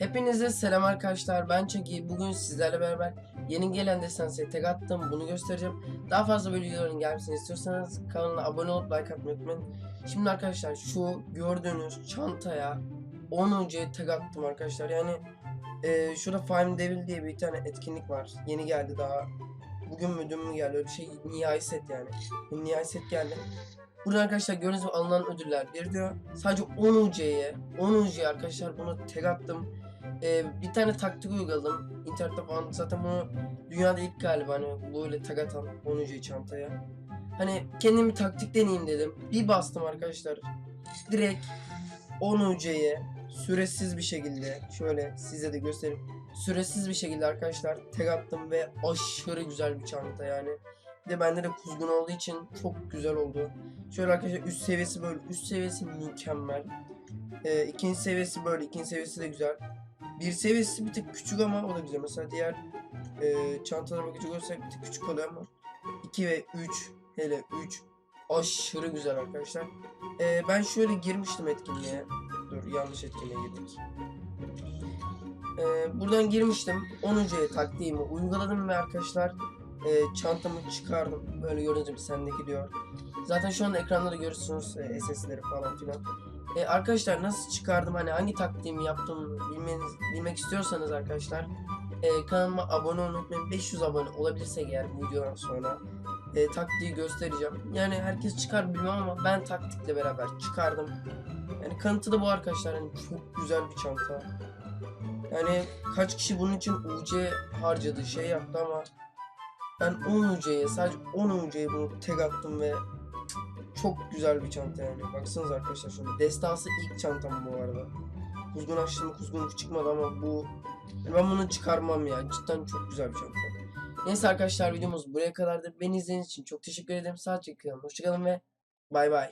Hepinize selam arkadaşlar. Ben Çeki. Bugün sizlerle beraber yeni gelen destansiye tek attım. Bunu göstereceğim. Daha fazla böyle videoların gelmesini istiyorsanız kanala abone olup like atmayı unutmayın. Şimdi arkadaşlar şu gördüğünüz çantaya 10 önce tek attım arkadaşlar. Yani e, şurada Farm Devil diye bir tane etkinlik var. Yeni geldi daha. Bugün mü dün mü geldi öyle şey nihai set yani. Nihai set geldi. Burada arkadaşlar gördüğünüz gibi alınan ödüller bir diyor. Sadece 10 UC'ye 10 UC'ye arkadaşlar bunu tek attım. Ee, bir tane taktik uyguladım. İnternette falan zaten bunu dünyada ilk galiba hani böyle tag atan 10 UC çantaya. Hani kendim bir taktik deneyeyim dedim. Bir bastım arkadaşlar. Direkt 10 UC'ye süresiz bir şekilde şöyle size de göstereyim. Süresiz bir şekilde arkadaşlar tek attım ve aşırı güzel bir çanta yani. De bende de kuzgun olduğu için çok güzel oldu. Şöyle arkadaşlar üst seviyesi böyle. Üst seviyesi mükemmel. Ee, ikinci seviyesi böyle. ikinci seviyesi de güzel. Bir seviyesi bir tık küçük ama o da güzel. Mesela diğer e, çantalara bakacak olursak bir tık küçük oluyor ama 2 ve 3 hele 3 aşırı güzel arkadaşlar. Ee, ben şöyle girmiştim etkinliğe. Dur yanlış etkinliğe girdik. Ee, buradan girmiştim. 10. taktiğimi uyguladım ve arkadaşlar e, çantamı çıkardım. Böyle gördüğünüz gibi sendeki diyor. Zaten şu anda ekranda da görürsünüz e, SS'leri falan filan. E, arkadaşlar nasıl çıkardım hani hangi taktiğimi yaptım bilmeniz, bilmek istiyorsanız arkadaşlar e, kanalıma abone olmayı unutmayın. 500 abone olabilirse eğer bu videodan sonra e, taktiği göstereceğim. Yani herkes çıkar bilmem ama ben taktikle beraber çıkardım. Yani kanıtı da bu arkadaşlar. Yani çok güzel bir çanta. Yani kaç kişi bunun için UC harcadı şey yaptı ama ben 10 UC'ye sadece 10 UC'ye bunu tek attım ve çok güzel bir çanta yani. Baksanıza arkadaşlar şöyle. Destansı ilk çantam bu arada. Kuzgun açtım kuzgun çıkmadı ama bu yani ben bunu çıkarmam ya. Cidden çok güzel bir çanta. Neyse arkadaşlar videomuz buraya kadardı. Beni izlediğiniz için çok teşekkür ederim. Sadece kalın. Hoşçakalın ve bay bay.